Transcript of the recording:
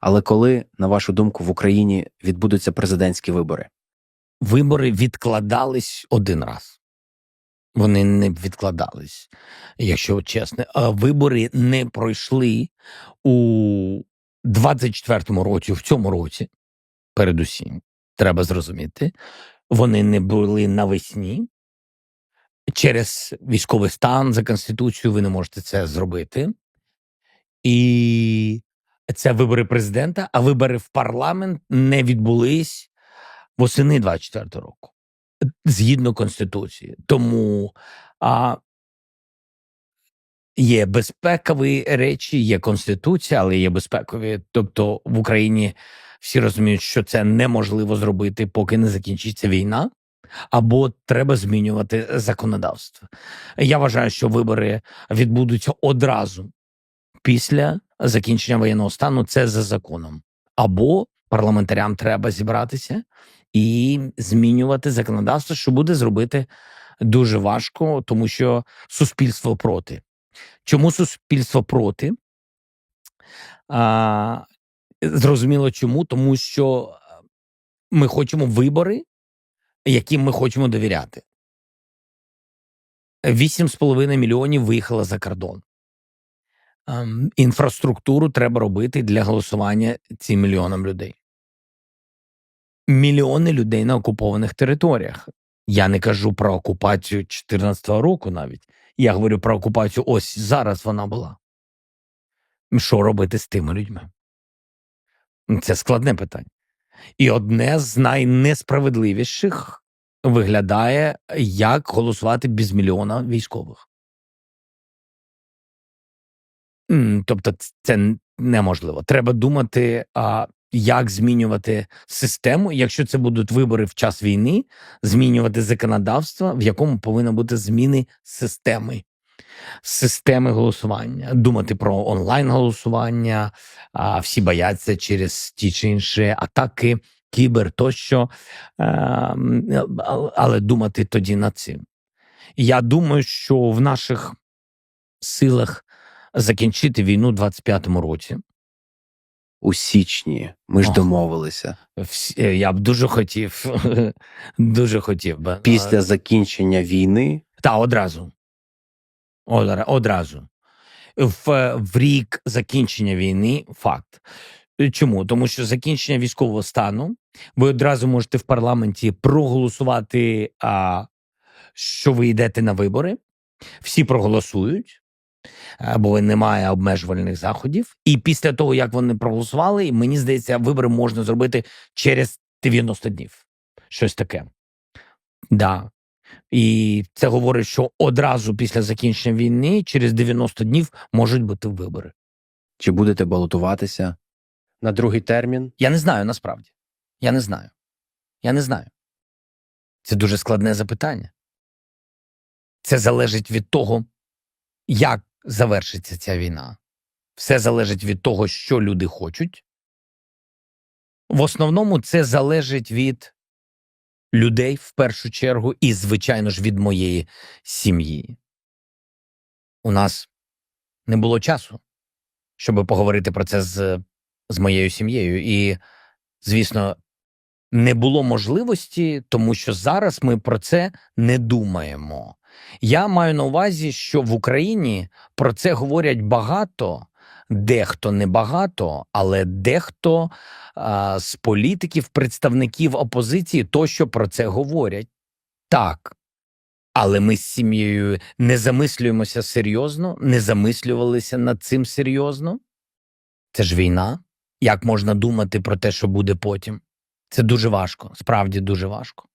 Але коли, на вашу думку, в Україні відбудуться президентські вибори? Вибори відкладались один раз. Вони не відкладались, якщо чесно. Вибори не пройшли у 24-му році, в цьому році, передусім, треба зрозуміти. Вони не були навесні. Через військовий стан за Конституцією ви не можете це зробити. І це вибори президента, а вибори в парламент не відбулись восени 24 року, згідно Конституції. Тому а, є безпекові речі, є Конституція, але є безпекові. Тобто в Україні всі розуміють, що це неможливо зробити, поки не закінчиться війна. Або треба змінювати законодавство. Я вважаю, що вибори відбудуться одразу після закінчення воєнного стану. Це за законом. Або парламентарям треба зібратися і змінювати законодавство, що буде зробити дуже важко, тому що суспільство проти. Чому суспільство проти? А, зрозуміло чому, тому що ми хочемо вибори, яким ми хочемо довіряти. 8,5 мільйонів виїхало за кордон. Ем, Інфраструктуру треба робити для голосування цим мільйонам людей. Мільйони людей на окупованих територіях. Я не кажу про окупацію 2014 року навіть. Я говорю про окупацію ось зараз вона була. Що робити з тими людьми? Це складне питання. І одне з найнесправедливіших виглядає, як голосувати без мільйона військових. Тобто, це неможливо. Треба думати, а, як змінювати систему, якщо це будуть вибори в час війни, змінювати законодавство, в якому повинні бути зміни системи. Системи голосування, думати про онлайн голосування. А всі бояться через ті чи інші атаки, кібер тощо. Ем, Але думати тоді над цим. Я думаю, що в наших силах закінчити війну у 25-му році. У січні ми ж Ох. домовилися. Всі- е, Я б дуже хотів, дуже хотів би. Після закінчення війни Та одразу. Одразу. В, в рік закінчення війни факт. Чому? Тому що закінчення військового стану ви одразу можете в парламенті проголосувати, а, що ви йдете на вибори. Всі проголосують, бо немає обмежувальних заходів. І після того, як вони проголосували, мені здається, вибори можна зробити через 90 днів. Щось таке. Да. І це говорить, що одразу після закінчення війни, через 90 днів, можуть бути вибори. чи будете балотуватися на другий термін? Я не знаю насправді. Я не знаю. Я не знаю. Це дуже складне запитання. Це залежить від того, як завершиться ця війна. Все залежить від того, що люди хочуть. В основному це залежить від людей в першу чергу, і, звичайно ж, від моєї сім'ї. У нас не було часу, щоб поговорити про це з, з моєю сім'єю. І, звісно, не було можливості, тому що зараз ми про це не думаємо. Я маю на увазі, що в Україні про це говорять багато, дехто не багато, але дехто а, з політиків, представників опозиції тощо про це говорять. Так. Але ми з сім'єю не замислюємося серйозно, не замислювалися над цим серйозно. Це ж війна. Як можна думати про те, що буде потім? Це дуже важко, справді дуже важко.